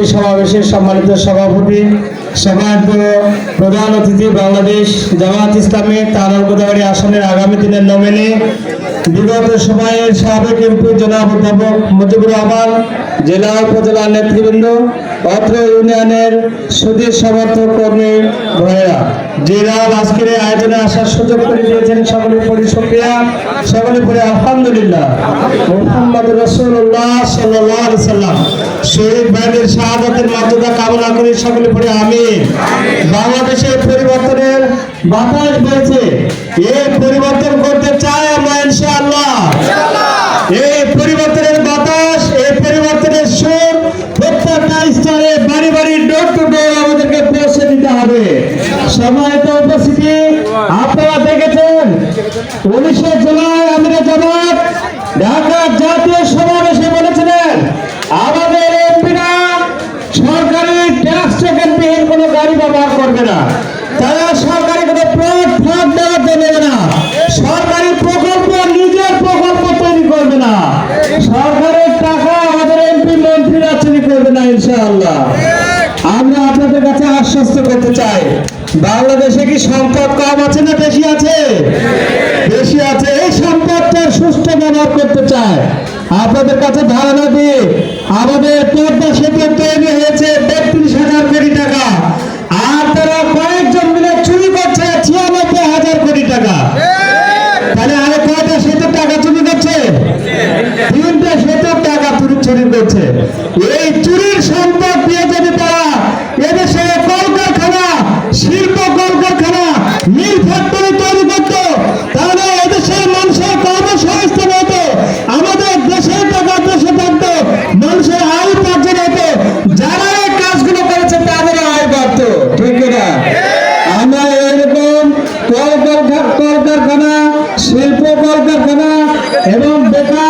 এই সমাবেশের সম্মানিত সভাপতি সম্মানিত প্রধান অতিথি বাংলাদেশ জামাত ইসলামী তারাল গোদাবাড়ি আসনের আগামী দিনের নমিনি, বিগত সময়ের সাবেক এমপি জনাব অধ্যাপক মুজিবুর রহমান, জেলা উপজেলা নেতৃবৃন্দ, অত্র ইউনিয়নের সুদীর সমর্থক কর্মী ভাইয়েরা। যারা আজকের আয়োজনে আসার সুযোগ করে দিয়েছেন সকলে পরি শুকরিয়া সকলে পরে আলহামদুলিল্লাহ মোহাম্মদ রসুল্লাহ সাল্লাহ শহীদ ভাইদের শাহাদাতের মর্যাদা কামনা করে সকলে পরে আমি বাংলাদেশের পরিবর্তনের বাতাস বইছে। এই পরিবর্তন করতে চাই আমরা ইনশাআল্লাহ। এই পরিবর্তনের বাতাস এই পরিবর্তনের সুর প্রত্যেকটা স্তরে বাড়ি বাড়ি ডোর টু ডোর আমাদেরকে পৌঁছে দিতে হবে। সময়ত উপস্থিতি আপনারা দেখেছেন উনিশে জুলাই আমাদের জবাব ঢাকা জাতীয় সমাবেশে বলেছিলেন আমাদের এমপিরা সরকারি ট্যাক্স টোকেনবিহীন কোনো গাড়ি ব্যবহার করবে না তারা সরকারি কোনো প্লট ফ্লট না, সরকারি প্রকল্প নিজের প্রকল্প তৈরি করবে না। সরকারের টাকা আমাদের এমপি মন্ত্রীরা চুরি করবে না, ইনশাআল্লাহ। আমরা আপনাদের কাছে আশ্বস্ত করতে চাই, বাংলাদেশে কি সম্পদ কম আছে না বেশি আছে? বেশি আছে, এই সম্পদটা সুষ্ঠু ব্যবহার করতে চায় আপনাদের কাছে ধারণা দিয়ে আমাদের পদ্মা সেতু তৈরি হয়েছে বত্রিশ হাজার কোটি টাকা আর তারা কয়েকজন মিলে চুরি করছে ছিয়ানব্বই হাজার কোটি টাকা তাহলে আরও কয়টা সেতুর টাকা চুরি করছে তিনটে সেতুর টাকা চুরি করছে। এই চুরির সম্পদ দিয়ে যদি তারা এদেশে কলকারখানা, শিল্প কলকারখানা, মিল ফ্যাক্টরি তৈরি করতো, তাহলে এদেশের মানুষের কর্মসংস্থান হতো, আমাদের দেশের টাকা দেশে থাকতো, মানুষের আয় উপার্জন হতো। যারা এই কাজগুলো করেছে, তাদের আয় বাড়তো, ঠিক না? আমরা এরকম কলকারখানা, শিল্প কলকারখানা এবং বেকার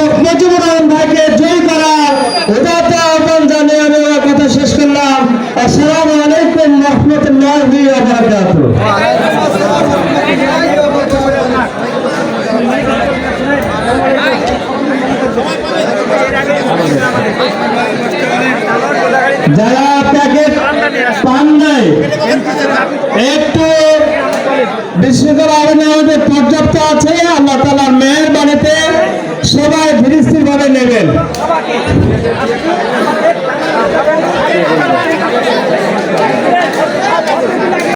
অধ্যাপক বারাকাতুহু যারা প্যাকেট পান নাই, একটু বিশৃঙ্খলা আইনে আমাদের পর্যাপ্ত আছে, আল্লাহ তালার মেয়ের সবাই ধীরস্থির ভাবে নেবেন?